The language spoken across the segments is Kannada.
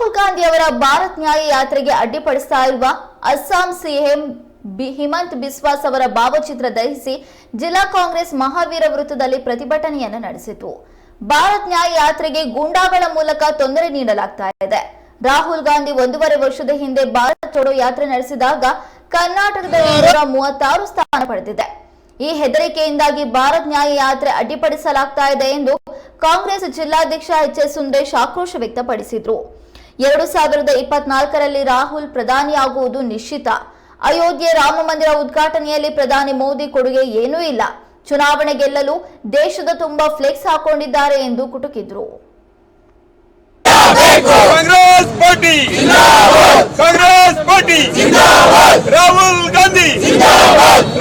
ರಾಹುಲ್ ಗಾಂಧಿ ಅವರ ಭಾರತ್ ನ್ಯಾಯ ಯಾತ್ರೆಗೆ ಅಡ್ಡಿಪಡಿಸ್ತಾ ಇರುವ ಅಸ್ಸಾಂ ಸಿಎಂ ಹಿಮಂತ್ ಬಿಸ್ವಾಸ್ ಅವರ ಭಾವಚಿತ್ರ ದಹಿಸಿ ಜಿಲ್ಲಾ ಕಾಂಗ್ರೆಸ್ ಮಹಾವೀರ ವೃತ್ತದಲ್ಲಿ ಪ್ರತಿಭಟನೆಯನ್ನು ನಡೆಸಿತು. ಭಾರತ್ ನ್ಯಾಯ ಯಾತ್ರೆಗೆ ಗೂಂಡಾಗಳ ಮೂಲಕ ತೊಂದರೆ ನೀಡಲಾಗ್ತಾ ಇದೆ. ರಾಹುಲ್ ಗಾಂಧಿ ಒಂದೂವರೆ ವರ್ಷದ ಹಿಂದೆ ಭಾರತ್ ಜೋಡೋ ಯಾತ್ರೆ ನಡೆಸಿದಾಗ ಕರ್ನಾಟಕದ ಮೂವತ್ತಾರು ಸ್ಥಾನ ಪಡೆದಿದೆ. ಈ ಹೆದರಿಕೆಯಿಂದಾಗಿ ಭಾರತ್ ನ್ಯಾಯ ಯಾತ್ರೆ ಅಡ್ಡಿಪಡಿಸಲಾಗ್ತಾ ಇದೆ ಎಂದು ಕಾಂಗ್ರೆಸ್ ಜಿಲ್ಲಾಧ್ಯಕ್ಷ ಎಚ್ ಎಸ್ ಸುಂದರೇಶ್ ಆಕ್ರೋಶ ವ್ಯಕ್ತಪಡಿಸಿದ್ರು. ಎರಡು ಸಾವಿರದ ಇಪ್ಪತ್ನಾಲ್ಕರಲ್ಲಿ ರಾಹುಲ್ ಪ್ರಧಾನಿಯಾಗುವುದು ನಿಶ್ಚಿತ. ಅಯೋಧ್ಯೆ ರಾಮ ಮಂದಿರ ಉದ್ಘಾಟನೆಯಲ್ಲಿ ಪ್ರಧಾನಿ ಮೋದಿ ಕೊಡುಗೆ ಏನೂ ಇಲ್ಲ. ಚುನಾವಣೆ ಗೆಲ್ಲಲು ದೇಶದ ತುಂಬಾ ಫ್ಲೆಕ್ಸ್ ಹಾಕೊಂಡಿದ್ದಾರೆ ಎಂದು ಕುಟುಕಿದ್ರು ಕಾಂಗ್ರೆಸ್ ಪಾರ್ಟಿ ಕಾಂಗ್ರೆಸ್ ಪಾರ್ಟಿ ರಾಹುಲ್ ಗಾಂಧಿ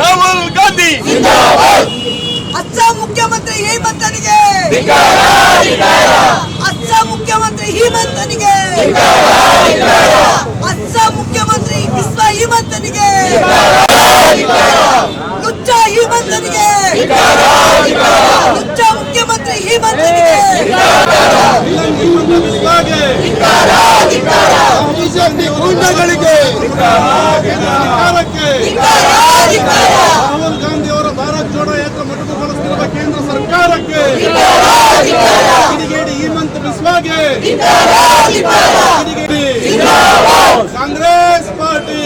ರಾಹುಲ್ ಗಾಂಧಿ ಅಸ್ಸಾಂ ಮುಖ್ಯಮಂತ್ರಿ ಹೇಮಂತನಿಗೆ ಅಸ್ಸಾಂ ಮುಖ್ಯಮಂತ್ರಿ ಹೇಮಂತನಿಗೆ ಅಸ್ಸಾಂ ಮುಖ್ಯಮಂತ್ರಿ ವಿಶ್ವ ಹೇಮಂತನಿಗೆ ಲುಚ್ಚ ಹೇಮಂತನಿಗೆ ಲುಚ್ಚ ಮುಖ್ಯಮಂತ್ರಿ ಹೇಮಂತನಿಗೆ ಬಿಜೆಪಿ ಗೂಂಡಗಳಿಗೆ. ರಾಹುಲ್ ಗಾಂಧಿ ಅವರ ಭಾರತ್ ಜೋಡೋ ಯಾತ್ರೆ ಮೊಟಕುಗೊಳಿಸುತ್ತಿರುವ ಕೇಂದ್ರ ಸರ್ಕಾರಕ್ಕೆ. ಕಿಡಿಗೇಡಿ ಮಂತ್ ಬಿಸ್ವಾಗೆ. ಕಿಡಿಗೇಡಿ ಕಾಂಗ್ರೆಸ್ ಪಾರ್ಟಿ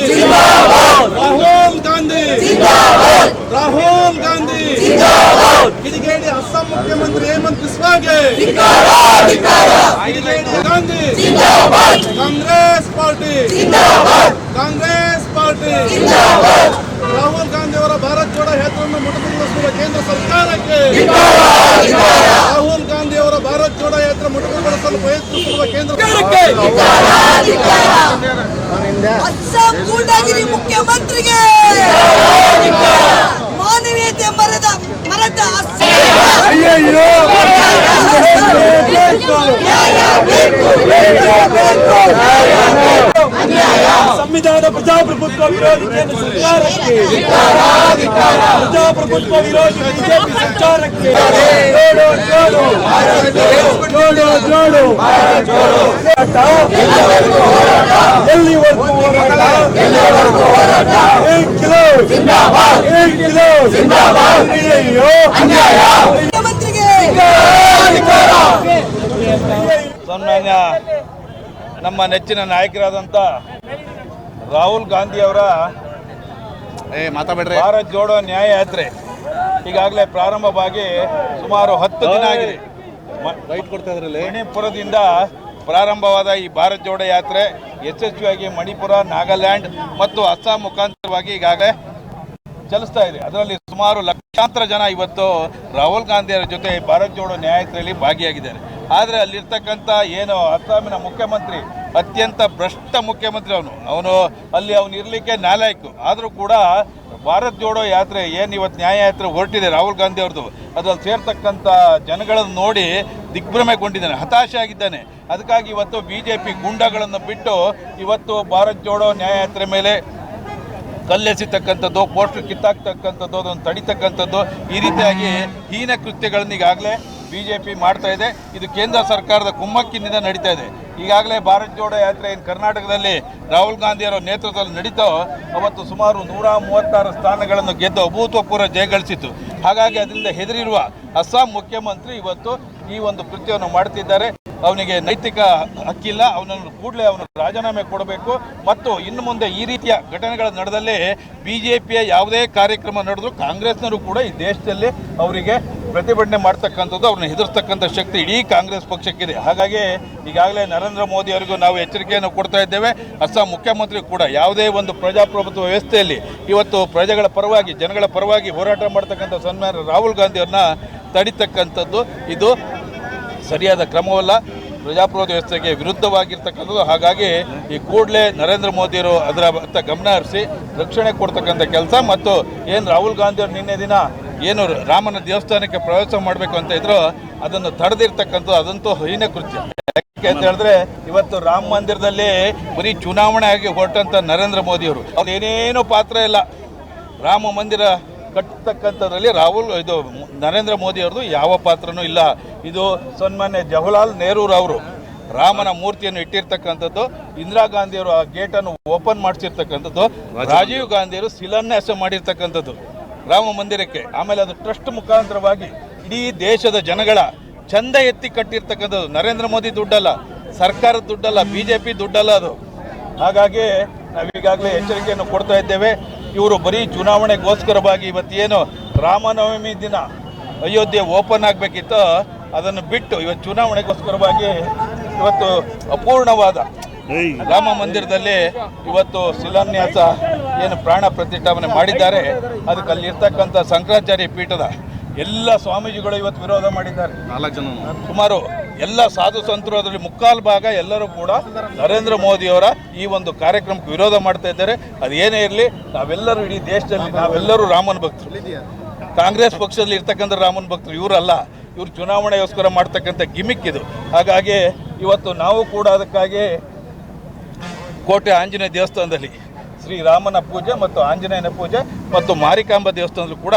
ರಾಹುಲ್ ಗಾಂಧಿ ರಾಹುಲ್ ಗಾಂಧಿ ಕಿಡಿಗೇಡಿ ಅಸ್ಸಾಂ ಮುಖ್ಯಮಂತ್ರಿ ಹೇಮಂತ್ ಬಿಸ್ವಾಗೆ. ಗಾಂಧಿ. ಕಾಂಗ್ರೆಸ್ ಪಾರ್ಟಿ. ಕಾಂಗ್ರೆಸ್ ಪಾರ್ಟಿ. ರಾಹುಲ್ ಗಾಂಧಿ ಅವರ ಭಾರತ್ ಜೋಡೋ ಯಾತ್ರೆಯನ್ನು ಮೊಟಕುಗೊಳಿಸುವ ಕೇಂದ್ರ ಸರ್ಕಾರಕ್ಕೆ. ರಾಹುಲ್ ಗಾಂಧಿ ಅವರ ಭಾರತ್ ಜೋಡೋ ಯಾತ್ರೆ ಮೊಟಕುಗೊಳಿಸಲು ಪ್ರಯತ್ನಿಸಿರುವ ಕೇಂದ್ರ ಗೂಂಡಾಗಿರಿ ಮುಖ್ಯಮಂತ್ರಿಗೆ. ಸಂವಿಧಾನ ಪ್ರಜಾಪ್ರಭುತ್ವ ವಿರೋಧಿ ಕೇಂದ್ರ ಸರ್ಕಾರಕ್ಕೆ. ಪ್ರಜಾಪ್ರಭುತ್ವ ವಿರೋಧಿ ಬಿಜೆಪಿ ಸರ್ಕಾರಕ್ಕೆ. ಎಲ್ಲಿವರೆಗೂ ಹೋರಾಟ? ಕಿಲೋ ಕಿಲೋ ಸನ್ಮಾನ್ಯ ನಮ್ಮ ನೆಚ್ಚಿನ ನಾಯಕರಾದಂಥ ರಾಹುಲ್ ಗಾಂಧಿ ಅವರ ಮಾತಾಡ್ರಿ ಭಾರತ್ ಜೋಡೋ ನ್ಯಾಯ ಯಾತ್ರೆ ಈಗಾಗಲೇ ಪ್ರಾರಂಭವಾಗಿ ಸುಮಾರು ಹತ್ತು ದಿನ ಆಗಿದೆ. ಮಣಿಪುರದಿಂದ ಪ್ರಾರಂಭವಾದ ಈ ಭಾರತ್ ಜೋಡೋ ಯಾತ್ರೆ ಯಶಸ್ವಿಯಾಗಿ ಮಣಿಪುರ ನಾಗಾಲ್ಯಾಂಡ್ ಮತ್ತು ಅಸ್ಸಾಂ ಮುಖಾಂತರವಾಗಿ ಈಗಾಗಲೇ ಚಲಿಸ್ತಾ ಇದೆ. ಅದರಲ್ಲಿ ಸುಮಾರು ಲಕ್ಷಾಂತರ ಜನ ಇವತ್ತು ರಾಹುಲ್ ಗಾಂಧಿಯವರ ಜೊತೆ ಭಾರತ್ ಜೋಡೋ ನ್ಯಾಯಾಲಯದಲ್ಲಿ ಭಾಗಿಯಾಗಿದ್ದಾರೆ. ಆದರೆ ಅಲ್ಲಿರ್ತಕ್ಕಂಥ ಏನು ಅಸ್ಸಾಮಿನ ಮುಖ್ಯಮಂತ್ರಿ, ಅತ್ಯಂತ ಭ್ರಷ್ಟ ಮುಖ್ಯಮಂತ್ರಿ ಅವನು. ಅವನು ಅಲ್ಲಿ ಅವನು ಇರಲಿಕ್ಕೆ ನಾಲಾಯಕು. ಆದರೂ ಕೂಡ ಭಾರತ್ ಜೋಡೋ ಯಾತ್ರೆ ಏನು ಇವತ್ತು ನ್ಯಾಯಯಾತ್ರೆ ಹೊರಟಿದೆ ರಾಹುಲ್ ಗಾಂಧಿ ಅವ್ರದ್ದು, ಅದರಲ್ಲಿ ಸೇರ್ತಕ್ಕಂಥ ಜನಗಳನ್ನು ನೋಡಿ ದಿಗ್ಭ್ರಮೆಗೊಂಡಿದ್ದಾನೆ ಹತಾಶೆ ಆಗಿದ್ದಾನೆ ಅದಕ್ಕಾಗಿ ಇವತ್ತು ಬಿ ಜೆ ಪಿ ಗುಂಡಗಳನ್ನು ಬಿಟ್ಟು ಇವತ್ತು ಭಾರತ್ ಜೋಡೋ ನ್ಯಾಯಯಾತ್ರೆ ಮೇಲೆ ಕಲ್ಲೆಸಿತಕ್ಕಂಥದ್ದು, ಪೋಸ್ಟರ್ ಕಿತ್ತಾಕ್ತಕ್ಕಂಥದ್ದು, ಅದನ್ನು ತಡಿತಕ್ಕಂಥದ್ದು ಈ ರೀತಿಯಾಗಿ ಹೀನ ಕೃತ್ಯಗಳನ್ನು ಈಗಾಗಲೇ ಬಿ ಜೆ ಪಿ ಮಾಡ್ತಾ ಇದೆ. ಇದು ಕೇಂದ್ರ ಸರ್ಕಾರದ ಕುಮ್ಮಕ್ಕಿನಿಂದ ನಡೀತಾ ಇದೆ. ಈಗಾಗಲೇ ಭಾರತ್ ಜೋಡೋ ಯಾತ್ರೆ ಏನು ಕರ್ನಾಟಕದಲ್ಲಿ ರಾಹುಲ್ ಗಾಂಧಿಯವರ ನೇತೃತ್ವದಲ್ಲಿ ನಡೀತೋ, ಅವತ್ತು ಸುಮಾರು ನೂರ ಮೂವತ್ತಾರು ಸ್ಥಾನಗಳನ್ನು ಗೆದ್ದು ಅಭೂತಪೂರ್ವ ಜಯಗಳಿಸಿತು ಹಾಗಾಗಿ ಅದರಿಂದ ಹೆದರಿರುವ ಅಸ್ಸಾಂ ಮುಖ್ಯಮಂತ್ರಿ ಇವತ್ತು ಈ ಒಂದು ಕೃತ್ಯವನ್ನು ಮಾಡ್ತಿದ್ದಾರೆ ಅವನಿಗೆ ನೈತಿಕ ಹಕ್ಕಿಲ್ಲ, ಅವನನ್ನು ಕೂಡಲೇ ಅವನು ರಾಜೀನಾಮೆ ಕೊಡಬೇಕು. ಮತ್ತು ಇನ್ನು ಮುಂದೆ ಈ ರೀತಿಯ ಘಟನೆಗಳ ನಡೆದಲ್ಲಿ ಬಿ ಜೆ ಪಿಯ ಯಾವುದೇ ಕಾರ್ಯಕ್ರಮ ನಡೆದರೂ ಕಾಂಗ್ರೆಸ್ನವರು ಕೂಡ ಈ ದೇಶದಲ್ಲಿ ಅವರಿಗೆ ಪ್ರತಿಭಟನೆ ಮಾಡ್ತಕ್ಕಂಥದ್ದು, ಅವ್ರನ್ನ ಹೆದರ್ಸ್ತಕ್ಕಂಥ ಶಕ್ತಿ ಇಡೀ ಕಾಂಗ್ರೆಸ್ ಪಕ್ಷಕ್ಕಿದೆ. ಹಾಗಾಗಿ ಈಗಾಗಲೇ ನರೇಂದ್ರ ಮೋದಿ ಅವರಿಗೂ ನಾವು ಎಚ್ಚರಿಕೆಯನ್ನು ಕೊಡ್ತಾ ಇದ್ದೇವೆ. ಅಸ್ಸಾಂ ಮುಖ್ಯಮಂತ್ರಿ ಕೂಡ ಯಾವುದೇ ಒಂದು ಪ್ರಜಾಪ್ರಭುತ್ವ ವ್ಯವಸ್ಥೆಯಲ್ಲಿ ಇವತ್ತು ಪ್ರಜೆಗಳ ಪರವಾಗಿ, ಜನಗಳ ಪರವಾಗಿ ಹೋರಾಟ ಮಾಡ್ತಕ್ಕಂಥ ಸನ್ಮಾನ ರಾಹುಲ್ ಗಾಂಧಿಯವ್ರನ್ನ ತಡಿತಕ್ಕಂಥದ್ದು. ಇದು ಸರಿಯಾದ ಕ್ರಮವಲ್ಲ. ಪ್ರಜಾಪ್ರಭುತ್ವ ವ್ಯವಸ್ಥೆಗೆ ವಿರುದ್ಧವಾಗಿರ್ತಕ್ಕಂಥದ್ದು. ಹಾಗಾಗಿ ಈ ಕೂಡಲೇ ನರೇಂದ್ರ ಮೋದಿಯವರು ಅದರ ಗಮನ ಹರಿಸಿ ರಕ್ಷಣೆ ಕೊಡ್ತಕ್ಕಂಥ ಕೆಲಸ ಮತ್ತು ಏನು ರಾಹುಲ್ ಗಾಂಧಿಯವರು ನಿನ್ನೆ ದಿನ ಏನು ರಾಮನ ದೇವಸ್ಥಾನಕ್ಕೆ ಪ್ರವೇಶ ಮಾಡಬೇಕು ಅಂತ ಇದ್ರು ಅದನ್ನು ತಡೆದಿರ್ತಕ್ಕಂಥದ್ದು ಅದಂತೂ ಹೈನ ಕೃತ್ಯ. ಯಾಕೆ ಅಂತ ಹೇಳಿದ್ರೆ ಇವತ್ತು ರಾಮ ಮಂದಿರದಲ್ಲಿ ಬರೀ ಚುನಾವಣೆ ಆಗಿ ಹೊರಟಂತ ನರೇಂದ್ರ ಮೋದಿಯವರು. ಅವ್ರು ಏನೇನು ಪಾತ್ರ ಇಲ್ಲ. ರಾಮ ಮಂದಿರ ಕಟ್ಟತಕ್ಕಂಥದ್ರಲ್ಲಿ ರಾಹುಲ್ ಇದು ನರೇಂದ್ರ ಮೋದಿ ಅವ್ರದ್ದು ಯಾವ ಪಾತ್ರನೂ ಇಲ್ಲ. ಇದು ಸನ್ಮಾನ್ಯ ಜವಾಹರ್ಲಾಲ್ ನೆಹರೂರವರು ರಾಮನ ಮೂರ್ತಿಯನ್ನು ಇಟ್ಟಿರ್ತಕ್ಕಂಥದ್ದು ಇಂದಿರಾ ಗಾಂಧಿಯವರು ಆ ಗೇಟನ್ನು ಓಪನ್ ಮಾಡಿಸಿರ್ತಕ್ಕಂಥದ್ದು ರಾಜೀವ್ ಗಾಂಧಿಯವರು ಶಿಲಾನ್ಯಾಸ ಮಾಡಿರ್ತಕ್ಕಂಥದ್ದು ರಾಮ ಮಂದಿರಕ್ಕೆ. ಆಮೇಲೆ ಅದು ಟ್ರಸ್ಟ್ ಮುಖಾಂತರವಾಗಿ ಇಡೀ ದೇಶದ ಜನಗಳ ಚಂದ ಎತ್ತಿ ಕಟ್ಟಿರ್ತಕ್ಕಂಥದ್ದು. ನರೇಂದ್ರ ಮೋದಿ ದುಡ್ಡಲ್ಲ ಸರ್ಕಾರದ ದುಡ್ಡಲ್ಲ ಬಿ ಜೆ ಪಿ ದುಡ್ಡಲ್ಲ ಅದು. ಹಾಗಾಗಿ ನಾವೀಗಾಗಲೇ ಎಚ್ಚರಿಕೆಯನ್ನು ಕೊಡ್ತಾ ಇದ್ದೇವೆ. ಇವರು ಬರೀ ಚುನಾವಣೆಗೋಸ್ಕರವಾಗಿ ಇವತ್ತೇನು ರಾಮನವಮಿ ದಿನ ಅಯೋಧ್ಯೆ ಓಪನ್ ಆಗಬೇಕಿತ್ತು ಅದನ್ನು ಬಿಟ್ಟು ಇವತ್ತು ಚುನಾವಣೆಗೋಸ್ಕರವಾಗಿ ಇವತ್ತು ಅಪೂರ್ಣವಾದ ರಾಮ ಮಂದಿರದಲ್ಲಿ ಇವತ್ತು ಶಿಲಾನ್ಯಾಸ ಏನು ಪ್ರಾಣ ಪ್ರತಿಷ್ಠಾಪನೆ ಮಾಡಿದ್ದಾರೆ. ಅದಕ್ಕೆ ಅಲ್ಲಿ ಇರ್ತಕ್ಕಂಥ ಶಂಕರಾಚಾರ್ಯ ಪೀಠದ ಎಲ್ಲ ಸ್ವಾಮೀಜಿಗಳು ಇವತ್ತು ವಿರೋಧ ಮಾಡಿದ್ದಾರೆ. ಸುಮಾರು ಎಲ್ಲ ಸಾಧು ಸಂತರು ಅದರಲ್ಲಿ ಮುಕ್ಕಾಲು ಭಾಗ ಎಲ್ಲರೂ ಕೂಡ ನರೇಂದ್ರ ಮೋದಿಯವರ ಈ ಒಂದು ಕಾರ್ಯಕ್ರಮಕ್ಕೆ ವಿರೋಧ ಮಾಡ್ತಾ ಇದ್ದಾರೆ. ಅದು ಇರಲಿ, ನಾವೆಲ್ಲರೂ ಇಡೀ ದೇಶದಲ್ಲಿ ನಾವೆಲ್ಲರೂ ರಾಮನ ಭಕ್ತರು. ಕಾಂಗ್ರೆಸ್ ಪಕ್ಷದಲ್ಲಿ ಇರ್ತಕ್ಕಂಥ ರಾಮನ್ ಭಕ್ತರು ಇವರಲ್ಲ. ಇವರು ಚುನಾವಣೆಗೋಸ್ಕರ ಮಾಡ್ತಕ್ಕಂಥ ಗಿಮಿಕ್ ಇದು. ಹಾಗಾಗಿ ಇವತ್ತು ನಾವು ಕೂಡ ಅದಕ್ಕಾಗಿ ಕೋಟೆ ಆಂಜನೇಯ ದೇವಸ್ಥಾನದಲ್ಲಿ ಶ್ರೀರಾಮನ ಪೂಜೆ ಮತ್ತು ಆಂಜನೇಯನ ಪೂಜೆ ಮತ್ತು ಮಾರಿಕಾಂಬ ದೇವಸ್ಥಾನದಲ್ಲೂ ಕೂಡ